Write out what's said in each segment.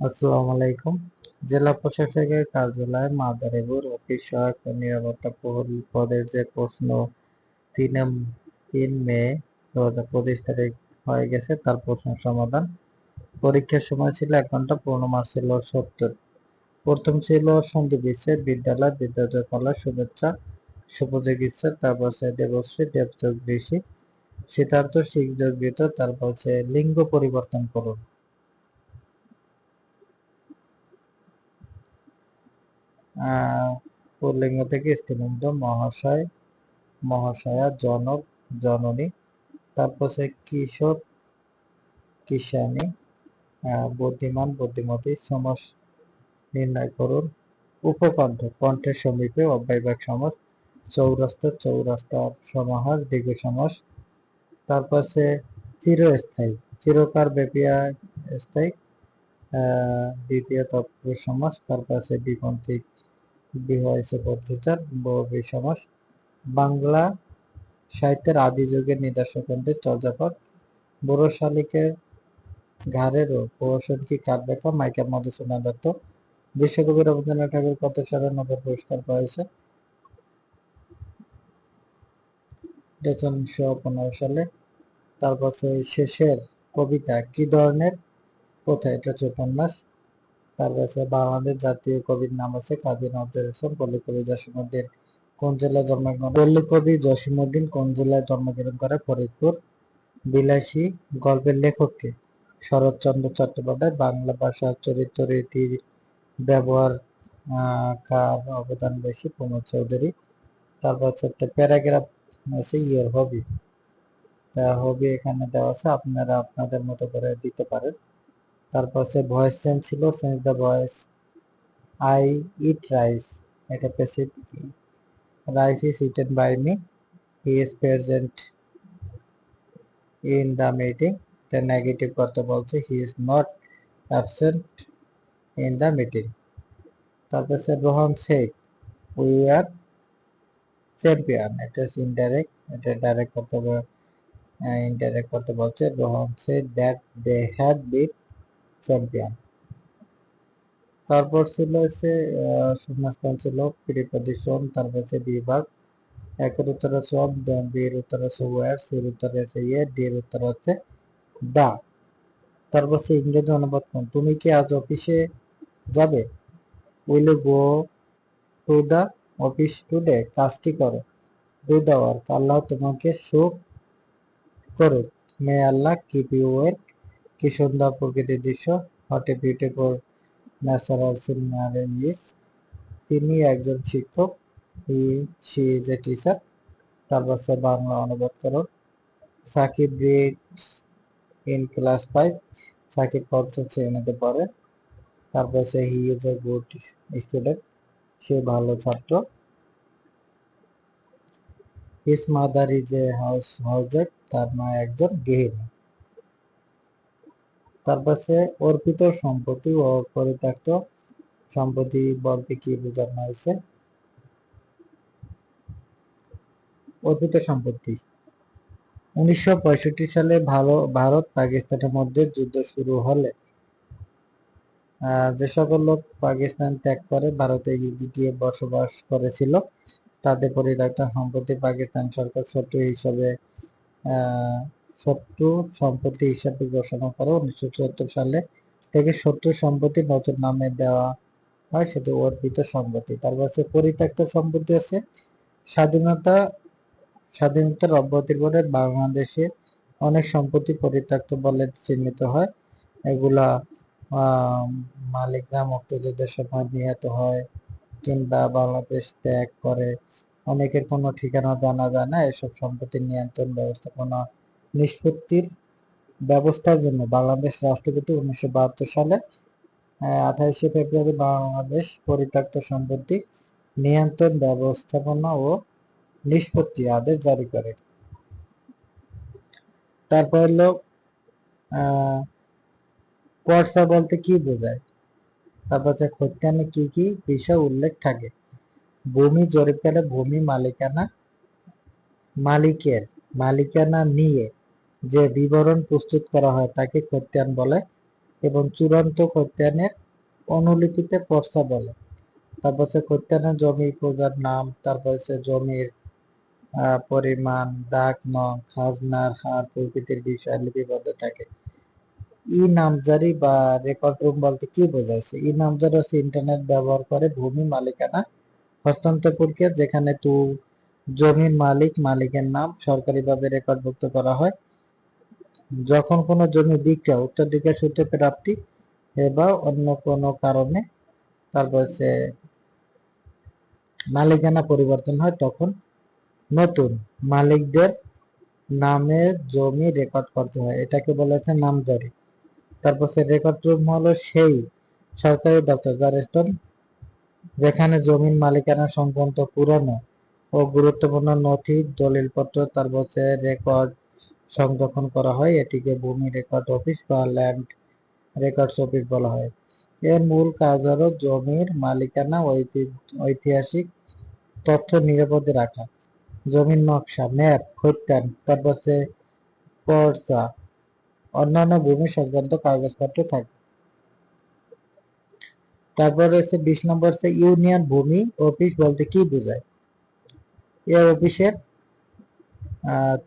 আসসালামু আলাইকুম। জেলা প্রশাসকের কার্যালয় মাদারীপুর অফিস সহায়ক নিরাপত্তা পদের যে প্রশ্ন তিনে তিন মে দু হাজার পঁচিশ তারিখ হয়ে গেছে, তার প্রশ্ন সমাধান। পরীক্ষার সময় ছিল এক ঘণ্টা পূর্ণ মাস ছিল সত্তর। প্রথম ছিল সন্দীপ বিশ্বের বিদ্যালয় বিদ্যালয় কলা শুভেচ্ছা সুপযোগ ইচ্ছা তারপর সে দেবশ্রী, দেবযোগ বেশি সিদ্ধার্থ শিখযোগ গীত তারপর হচ্ছে লিঙ্গ পরিবর্তন করুন। পুল্লিঙ্গ থেকে স্ত্রীলিঙ্গ মহাশয়, মহাশয়া জনক, জননী, তারপর সে কিশোর কিষানি বুদ্ধিমান, বুদ্ধিমতী সমাস নির্ণয় করুন, উপকণ্ঠ, কণ্ঠের সমীপে অব্যয়বাক সমাস চৌরাস্ত চৌরাস্তার সমাহার, দীর্ঘ সমাস। তারপর সে চিরস্থায়ী চিরকার ব্যাপী স্থায়ী দ্বিতীয় তৎপুরুষ সমাস। তারপর সে বিপন্থিক বিহয়েছে পদ্ধতিচার বহুবী সমাস বাংলা সাহিত্যের আদি যুগের নিদর্শকদের চর্যাপদ বুড়ো শালিকের ঘাড়ের প্রহসন কি কার দেখা, মাইকেল মধুসূদন দত্ত, বিশ্বকবি রবীন্দ্রনাথ ঠাকুর কত সালে নোবেল পুরস্কার পেয়েছে? উনিশশো পনেরো সালে। তারপর শেষের কবিতা কি ধরনের? কোথায়? এটা উপন্যাস তার কাছে বাংলাদেশ জাতীয় কবির নাম আছে কাজী নজরুল ইসলাম পল্লী কবি জসিমুদ্দিন কোন জেলায় জন্মগ্রহণ পল্লী কবি জসিমুদ্দিন কোন জেলায় জন্মগ্রহণ করে? ফরিদপুর, বিলাসী, গল্পের লেখককে শরৎচন্দ্র চট্টোপাধ্যায়, বাংলা ভাষার চরিত্র রীতি ব্যবহার কার অবদান বেশি? প্রমোদ চৌধুরী। তারপর হচ্ছে প্যারাগ্রাফ আছে, ইয়ের হবি। তা হবি এখানে দেওয়া আছে, আপনারা আপনাদের মতো করে দিতে পারেন। তারপর সে ভয়েস চেঞ্জ ছিল change the voice I eat rice এটা passive rice is eaten by me he is present in the meeting এটা নেগেটিভ করতে বলছে। He is not absent in the meeting তারপর সে Rohan Sheikh we are champion এটা indirect এটা direct করতে indirect করতে বলছে। Rohan Sheikh that they had beat champion তারপর ছিল সে শূন্যস্থান ছিল প্রিপজিশন তারপর সে বিভাগ। একের উত্তর হচ্ছে অফ বির উত্তর হচ্ছে ওয়ার সির উত্তর হচ্ছে ইয়ে ডি এর উত্তর হচ্ছে দা। তারপর সে ইংরেজি অনুবাদ কোন তুমি কি আজ অফিসে যাবে? Will go to the office today? কাজটি করো। Do the work. আল্লাহ তোমাকে সুখ করুক। May Allah keep you well কি সুন্দর প্রকৃতির দৃশ্য। What beautiful natural scenery is তিনি একজন শিক্ষক। He she is a teacher তারপর সে বাংলা অনুবাদ করুন Sakib reads in class five Sakib পঞ্চম শ্রেণীতে পড়ে। তারপর সে he is a good student সে ভালো ছাত্র। His mother is a house house তার মা একজন গৃহিণী। তারপর সে অর্পিত সম্পত্তি ও পরিত্যক্ত সম্পত্তি বলতে কি বোঝানো হয়েছে? অর্পিত সম্পত্তি। উনিশশো সালে ভারত পাকিস্তানের মধ্যে যুদ্ধ শুরু হলে যে সকল লোক পাকিস্তান ত্যাগ করে ভারতে গিয়ে বসবাস করেছিল, তাদের পরিত্যক্ত সম্পত্তি পাকিস্তান সরকার শত্রু হিসাবে শত্রু সম্পত্তি হিসাবে ঘোষণা করে, উনিশশো চুয়াত্তর সালে থেকে শত্রু সম্পত্তি নতুন নামে দেওয়া হয়, সেটি অর্পিত সম্পত্তি। তারপর হচ্ছে পরিত্যক্ত সম্পত্তি আছে। স্বাধীনতা, স্বাধীনতার অব্যাহতির পরে বাংলাদেশে অনেক সম্পত্তি পরিত্যক্ত বলে চিহ্নিত হয়। এগুলা মালিকরা মুক্তিযুদ্ধের সময় নিহত হয় কিংবা বাংলাদেশ ত্যাগ করে। অনেকের কোনো ঠিকানা জানা যায় না। এসব সম্পত্তি নিয়ন্ত্রণ ব্যবস্থাপনা নিষ্পত্তির ব্যবস্থার জন্য বাংলাদেশ রাষ্ট্রপতি উনিশশো বাহাত্তর সালে আঠাইশে ফেব্রুয়ারি বাংলাদেশ পরিত্যক্ত সম্পত্তি নিয়ন্ত্রণ ব্যবস্থাপনা ও নিষ্পত্তি আদেশ জারি করে। তারপর হলো কোয়ার্সা বলতে কি বোঝায়? তারপর হচ্ছে খতিয়ানে কি কি বিষয় উল্লেখ থাকে? ভূমি জরিপকালে ভূমি মালিকানা, মালিকের মালিকানা নিয়ে যে বিবরণ প্রস্তুত করা হয় তাকে খতিয়ান বলে এবং চূড়ান্ত খতিয়ানের অনুলিপিতে প্রস্তাব বলে। তারপর হচ্ছে খতিয়ানের জমি, প্রজার নাম, তারপর হচ্ছে জমির পরিমাণ, দাগ, নং, খাজনার হার, প্রকৃতির বিষয় লিপিবদ্ধ থাকে। ই নামজারি বা রেকর্ড রুম বলতে কি বোঝাচ্ছে ই নামজারি হচ্ছে ইন্টারনেট ব্যবহার করে ভূমি মালিকানা হস্তান্তর প্রক্রিয়া যেখানে তু, জমির মালিক, মালিকের নাম সরকারিভাবে রেকর্ডভুক্ত করা হয়। যখন কোনো জমি বিক্রয় উত্তরাধিকার সূত্রে প্রাপ্তি বা অন্য কোনো কারণে তারপর হচ্ছে মালিকানা পরিবর্তন হয়, তখন নতুন মালিকদের নামে জমি রেকর্ড করতে হয়। এটাকে বলেছে নামজারি। তারপর সে রেকর্ড রুম হলো সেই সরকারি দপ্তর যার স্থান যেখানে জমির মালিকানা সংক্রান্ত পুরানো ও গুরুত্বপূর্ণ নথি, দলিলপত্র, তারপর হচ্ছে রেকর্ড সংরক্ষণ করা হয়। এটিকে ভূমি রেকর্ড অফিস বা ল্যান্ড রেকর্ডস অফিস বলা হয়। এর মূল কাজ হলো জমির মালিকানা ঐতি- ঐতিহাসিক তথ্য নিরাপদে রাখা। জমির নকশা, ম্যাপ খতিয়ান তারপর হচ্ছে পর্চা অন্যান্য ভূমি সংক্রান্ত কাগজপত্র থাকে। তারপর হচ্ছে বিশ নম্বর, হচ্ছে ইউনিয়ন ভূমি অফিস বলতে কি বোঝায়? এ অফিসের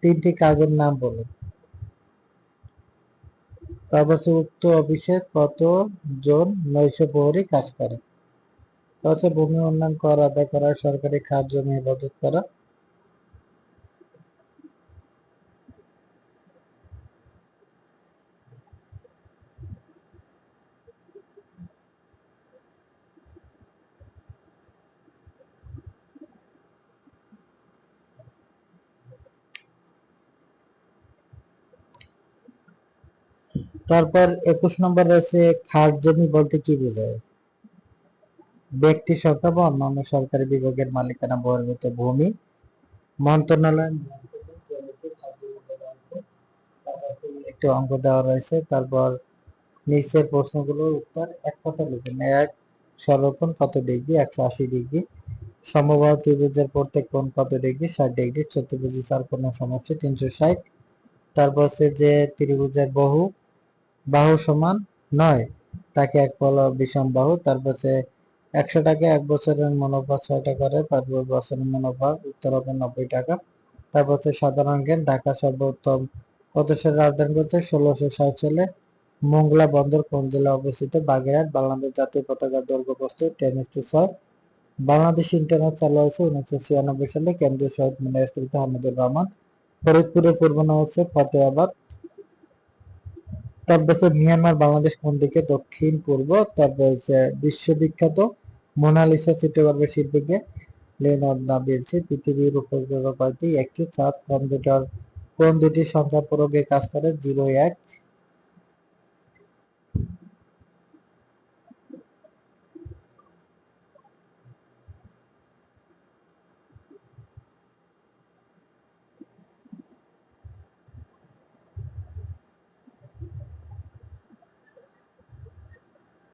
তিনটি কাজের নাম বলুন। হচ্ছে উক্ত অফিসে কত জন নৈশ প্রহরী কাজ করে? ভূমি উন্নয়ন কর, আদায় করা, সরকারি খাত জমি হেফাজত করা তারপর একুশ নম্বর রয়েছে খাস জমি বলতে কি বোঝায়? ব্যক্তি সংখ্যা বা অন্যান্য সরকারি বিভাগের মালিকানা বহির্ভূত ভূমি, মন্ত্রণালয়, একটি অঙ্ক দেওয়া রয়েছে। তারপর নিচের প্রশ্নগুলোর উত্তর এক কথা লিখুন এক সর্বক্ষণ কত ডিগ্রি? একশো আশি ডিগ্রি। সমবাহ ত্রিভুজের প্রত্যেক কোণ কত ডিগ্রি? ষাট ডিগ্রি। চতুর্ভুজের চার কোণ সমষ্টি তিনশো ষাট। তারপর হচ্ছে যে ত্রিভুজের বহু বাহু সমান নয়। তাকে এক পল বিষম বাহু তারপর হচ্ছে একশো টাকা এক বছরের মুনাফা ছয়টা করে পাঁচ বছরের মুনাফা উত্তর হবে নব্বই টাকা। তারপর হচ্ছে সাধারণ জ্ঞান, ঢাকা সর্বোত্তম কত সালে রাজধানী করতে ষোলোশো ষাট সালে মোংলা বন্দর, কোন জেলায় অবস্থিত? বাগেরহাট, বাংলাদেশ জাতীয় পতাকা দৈর্ঘ্য প্রস্থ টেন টু ছয়। বাংলাদেশ ইন্টারনেট চালু হয়েছে উনিশশো ছিয়ানব্বই সালে। কেন্দ্রীয় শহীদ মিনার স্থিত হামিদুর রহমান। ফরিদপুরের পূর্ব নাম হচ্ছে ফতেহাবাদ। তারপর মিয়ানমার, বাংলাদেশ কোন দিকে? দক্ষিণ, পূর্ব। তারপর হচ্ছে বিশ্ববিখ্যাত মোনালিসা চিত্রকর্মের শিল্পীকে লিওনার্দো দা ভিঞ্চি পৃথিবীর উপগ্রহ কয়টি একটি চাঁদ, কম্পিউটার। কোন দুটি সংখ্যা প্রয়োগে কাজ করে? জিরো এক।